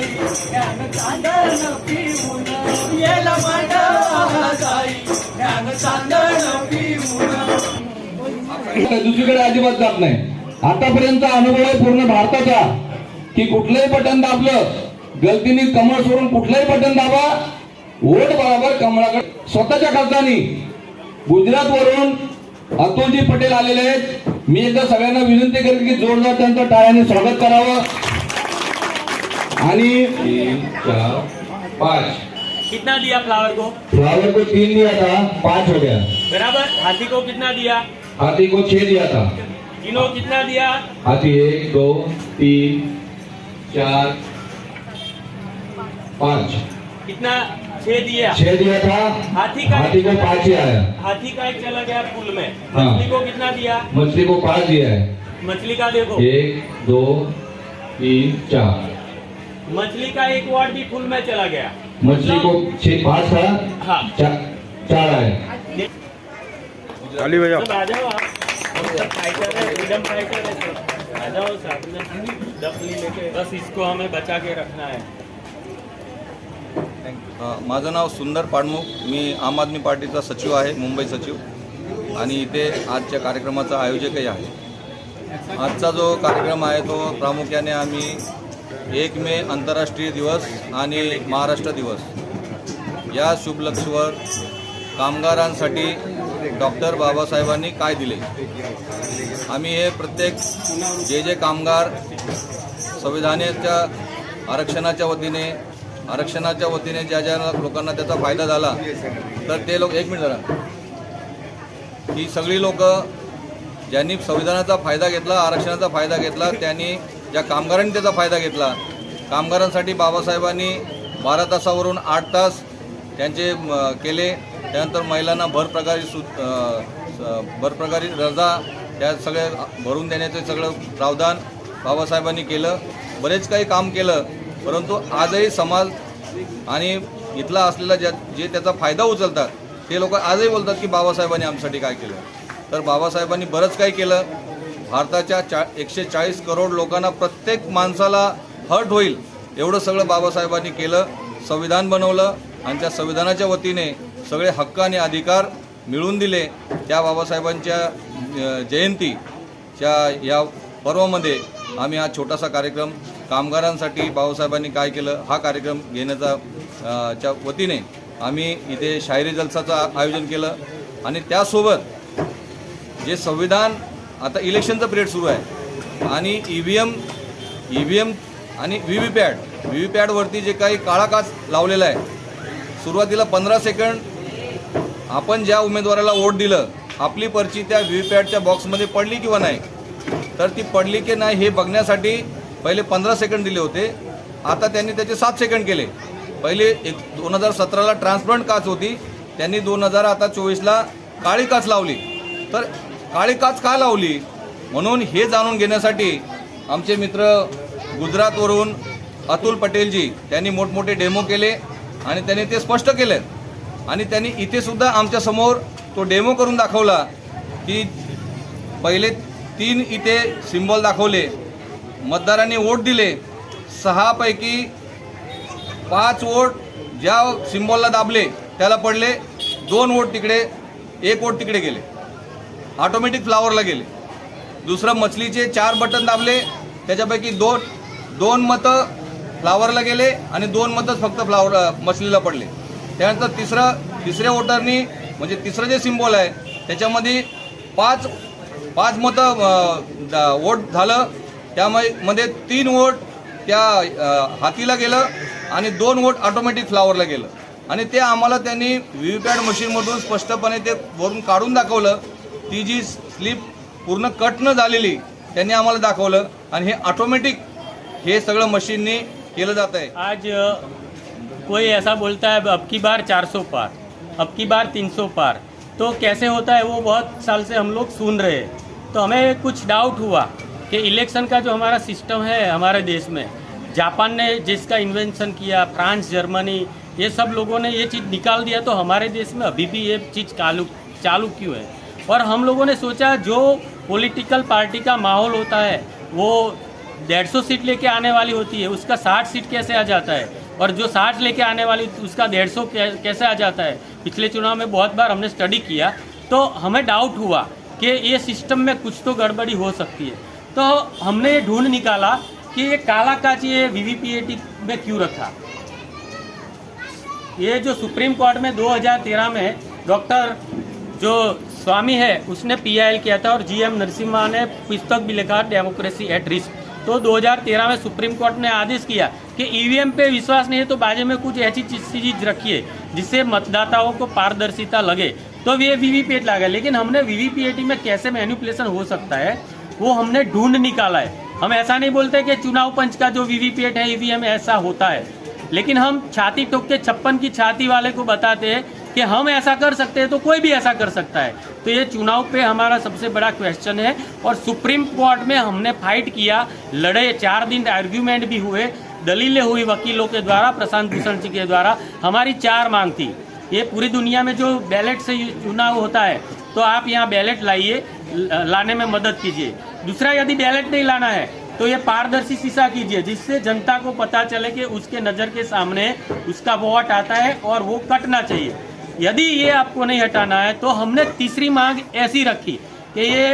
जाई ज्ञान चांदण पिऊन याला मांडवाला जाई ज्ञान चांदण पिऊन दुसरीकडे अजिबात जात नाही. आतापर्यंत अनुभव आहे पूर्ण भारताचा की कुठलंही बटन दाबलं गलतीने कमळ सोडून कुठलंही बटन दाबा वोट बरोबर कमळाकडे. स्वतःच्या खासदारांनी गुजरात वरून अतुलजी पटेल आलेले आहेत. मी एकदा सगळ्यांना विनंती करेन की जोरदार त्यांचं टाळ्याने स्वागत करावं. तीन चार पाच। कितना दिया फ्लावर को? फ्लावर को तीन दिया था पाँच हो गया। बराबर। हाथी को कितना दिया? हाथी को छह दिया था। तीनों कितना दिया? हाथी एक दो तीन चार पाँच। कितना? छह दिया। छह दिया था। हाथी का हाथी को पाँच ही आया। हाथी का एक चला गया पुल में। हाँ। मछली को कितना दिया? मछली को पाँच दिया है। मछली का देखो। एक दो तीन चार। मछली का एक वार्ड भी फुल में चला गया। मछली को छह पाँच था हाँ। चार आ जाओ आप। फाइटर है फ्रीडम फाइटर है सब। आ जाओ साथ में। डफली लेके। बस इसको हमें बचा के रखना है। अ, माझं नाव सुंदर पाडमुख. मी आम आदमी पार्टीचा सचिव आहे मुंबई सचिव. आणि इथे आजच्या कार्यक्रमाचा आयोजकही आहे. आजचा जो कार्यक्रम आहे तो प्रामुख्याने आम्ही एक मे आंतरराष्ट्रीय दिवस आणि महाराष्ट्र दिवस. या शुभलक्षवर कामगारांसाठी डॉक्टर बाबासाहेबांनी काय दिले? आम्ही हे प्रत्येक जे जे कामगार संविधानाच्या आरक्षणाच्या वतीने आरक्षणाच्या वतीने ज्या ज्या लोकांना त्याचा फायदा झाला तर ते लोक एक मिनिट जरा. ही सगळी लोक ज्यांनी संविधानाचा फायदा घेतला आरक्षणाचा फायदा घेतला त्यांनी ज्या कामगारांनी त्याचा फायदा घेतला कामगारांसाठी बाबासाहेबांनी बारा तासावरून आठ तास त्यांचे केले. त्यानंतर महिलांना भरप्रकारे सु भरप्रकारे भरप्रकारी रजा त्या सगळे भरून देण्याचं सगळं प्रावधान बाबासाहेबांनी केलं. बरेच काही काम केलं परंतु आजही समाज आणि इथला असलेला ज्या जे त्याचा फायदा उचलतात ते लोक आजही बोलतात की बाबासाहेबांनी आमच्यासाठी काय केलं. तर बाबासाहेबांनी बरंच काही केलं. भारताच्या चा एकशे चाळीस करोड लोकांना प्रत्येक माणसाला हर्ट होईल एवढं सगळं बाबासाहेबांनी केलं संविधान बनवलं आणि त्या संविधानाच्या वतीने सगळे हक्क आणि अधिकार मिळवून दिले. त्या बाबासाहेबांच्या जयंतीच्या या पर्वामध्ये आम्ही हा छोटासा कार्यक्रम कामगारांसाठी बाबासाहेबांनी काय केलं हा कार्यक्रम घेण्याचा च्या वतीने आम्ही इथे शाहिरी जलसाचं आयोजन केलं. आणि त्यासोबत जे संविधान आता इलेक्शनचं पिरियड सुरू आहे. आणि E V M E V M आणि V V PAT V V पॅडवरती जे काही काळा काच लावलेला आहे सुरुवातीला पंधरा सेकंड आपण ज्या उमेदवाराला वोट दिलं आपली पर्ची त्या व्ही व्ही पॅडच्या बॉक्समध्ये पडली किंवा नाही तर ती पडली की नाही हे बघण्यासाठी पहिले पंधरा सेकंड दिले होते. आता त्यांनी त्याचे सात सेकंड केले. पहिले एक दोन हजार सतराला ट्रान्सपरंट काच होती त्यांनी दोन हजार आता चोवीसला काळी काच लावली. तर काळी काच का लावली? म्हणून हे जाणून घेण्यासाठी आमचे मित्र गुजरातवरून अतुल पटेलजी त्यांनी मोठमोठे डेमो केले आणि त्यांनी ते स्पष्ट केले आणि त्यांनी इथेसुद्धा आमच्यासमोर तो डेमो करून दाखवला की पहिले तीन इथे सिम्बॉल दाखवले मतदारांनी वोट दिले सहापैकी पाच वोट ज्या सिम्बॉलला दाबले त्याला पडले दोन वोट तिकडे एक वोट तिकडे गेले. ऑटोमॅटिक फ्लावरला गेले. दुसरं मछलीचे चार बटन दाबले त्याच्यापैकी दोन दोन मतं फ्लावरला गेले आणि दोन मतच फक्त फ्लावर मछलीला पडले. त्यानंतर तिसरं तिसऱ्या वोटरनी म्हणजे तिसरं जे सिम्बॉल आहे त्याच्यामध्ये पाच पाच मतं दा- वोट झालं. त्यामध्ये मध्ये तीन वोट त्या हातीला गेलं आणि दोन वोट ऑटोमॅटिक फ्लावरला गेलं. आणि ते आम्हाला त्यांनी व्ही व्ही पॅड मशीनमधून स्पष्टपणे ते वरून काढून दाखवलं. ती जी स्लिप पूर्ण कट न झालेली त्यांनी आम्हाला दाखवलं आणि हे ऑटोमॅटिक हे सगळं मशीननी केलं आज कोई ऐसा बोलता है, अब की बार 400 पार, अब की बार 300 पार। तो कैसे होता है, वो बहुत साल से हम लोग सुन रहे हैं। तो हमें कुछ डाउट हुआ कि इलेक्शन का जो हमारा सिस्टम है हमारे देश में, जापान ने जिसका इन्वेंशन किया, फ्रांस, जर्मनी, ये सब लोगों ने ये चीज़ निकाल दिया तो हमारे देश में अभी भी ये चीज़ चालू चालू क्यों है? और हम लोगों ने सोचा जो पॉलिटिकल पार्टी का माहौल होता है, वो डेढ़ सौ सीट लेके आने वाली होती है, उसका साठ सीट कैसे आ जाता है? और जो साठ लेके आने वाली, उसका डेढ़ सौ कैसे आ जाता है? पिछले चुनाव में बहुत बार हमने स्टडी किया तो हमें डाउट हुआ कि ये सिस्टम में कुछ तो गड़बड़ी हो सकती है। तो हमने ये ढूंढ निकाला कि ये काला काच ये वीवीपीएटी में क्यों रखा? ये जो सुप्रीम कोर्ट में 2013 में डॉक्टर जो स्वामी है, उसने पीआईएल किया था और जीएम नरसिम्हा ने पुस्तक भी लिखा डेमोक्रेसी एट रिस्क तो 2013 में सुप्रीम कोर्ट ने आदेश किया कि ईवीएम पे विश्वास नहीं है तो बाजे में कुछ ऐसी चीज़ रखिए, जिससे मतदाताओं को पारदर्शिता लगे। तो ये वीवीपीएट लगा, लेकिन हमने वीवीपीएटी में कैसे मैनिपुलेशन हो सकता है, वो हमने ढूंढ निकाला है। हम ऐसा नहीं बोलते कि चुनाव पंच का जो वीवीपीएट है ईवीएम ऐसा होता है। लेकिन हम छाती ठोक के छप्पन की छाती वाले को बताते हैं कि हम ऐसा कर सकते हैं तो कोई भी ऐसा कर सकता है। तो ये चुनाव पे हमारा सबसे बड़ा क्वेश्चन है और सुप्रीम कोर्ट में हमने फाइट किया, लड़े, चार दिन आर्ग्यूमेंट भी हुए, दलीलें हुई वकीलों के द्वारा, प्रशांत भूषण जी के द्वारा। हमारी चार मांग थी। ये पूरी दुनिया में जो बैलेट से चुनाव होता है तो आप यहाँ बैलेट लाइए, लाने में मदद कीजिए। दूसरा, यदि बैलेट नहीं लाना है तो ये पारदर्शी शीशा कीजिए, जिससे जनता को पता चले कि उसके नज़र के सामने उसका वोट आता है और वो कटना चाहिए। यदि ये आपको नहीं हटाना है तो हमने तीसरी मांग ऐसी रखी कि ये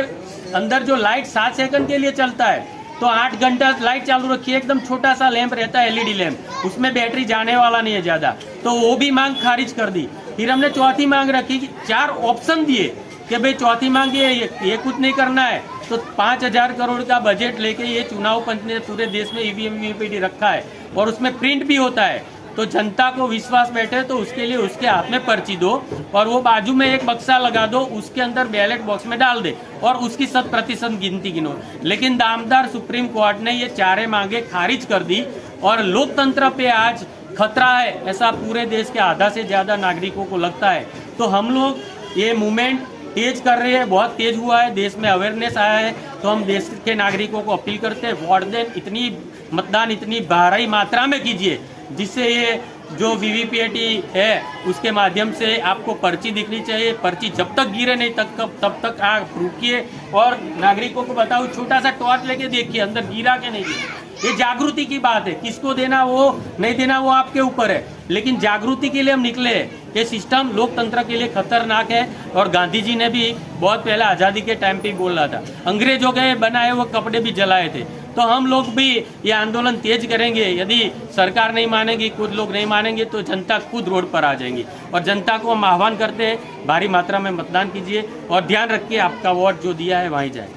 अंदर जो लाइट सात सेकंड के लिए चलता है तो आठ घंटा लाइट चालू रखी है एकदम छोटा सा लैंप रहता है एलईडी लैंप उसमें बैटरी जाने वाला नहीं है ज़्यादा। तो वो भी मांग खारिज कर दी। फिर हमने चौथी मांग रखी चार ऑप्शन दिए कि भाई चौथी मांग ये ये, कुछ नहीं करना है। तो पाँच हज़ार करोड़ का बजट लेके ये चुनाव पंच ने पूरे देश में ईवीएम रखा है और उसमें प्रिंट भी होता है। तो जनता को विश्वास बैठे तो उसके लिए उसके हाथ में पर्ची दो और वो बाजू में एक बक्सा लगा दो, उसके अंदर बैलेट बॉक्स में डाल दे और उसकी शत प्रतिशत गिनती गिनो। लेकिन दामदार सुप्रीम कोर्ट ने ये चारे मांगे खारिज कर दी और लोकतंत्र पे आज खतरा है, ऐसा पूरे देश के आधा से ज़्यादा नागरिकों को लगता है। तो हम लोग ये मूवमेंट तेज कर रहे हैं, बहुत तेज हुआ है, देश में अवेयरनेस आया है तो हम देश के नागरिकों को अपील करते हैं वोट दें इतनी मतदान इतनी भारी मात्रा में कीजिए। जिससे ये जो वीवीपीएटी है, उसके माध्यम से आपको पर्ची दिखनी चाहिए। पर्ची जब तक गिरे नहीं तक, तब तक आप रुकिए और नागरिकों को बताओ छोटा सा टॉर्च लेके देखिए, अंदर गिरा के नहीं गिरा। ये जागृति की बात है। किसको देना वो, नहीं देना वो आपके ऊपर है। लेकिन जागृति के लिए हम निकले हैं। ये सिस्टम लोकतंत्र के लिए खतरनाक है और गांधी जी ने भी बहुत पहले आज़ादी के टाइम पे बोल था। अंग्रेज़ों के बनाए वो कपड़े भी जलाए थे। तो हम लोग भी ये आंदोलन तेज करेंगे। यदि सरकार नहीं मानेगी, कुछ लोग नहीं मानेंगे तो जनता खुद रोड पर आ जाएँगी। और जनता को हम आह्वान करते हैं, भारी मात्रा में मतदान कीजिए और ध्यान रखिए, आपका वोट जो दिया है वहीं जाए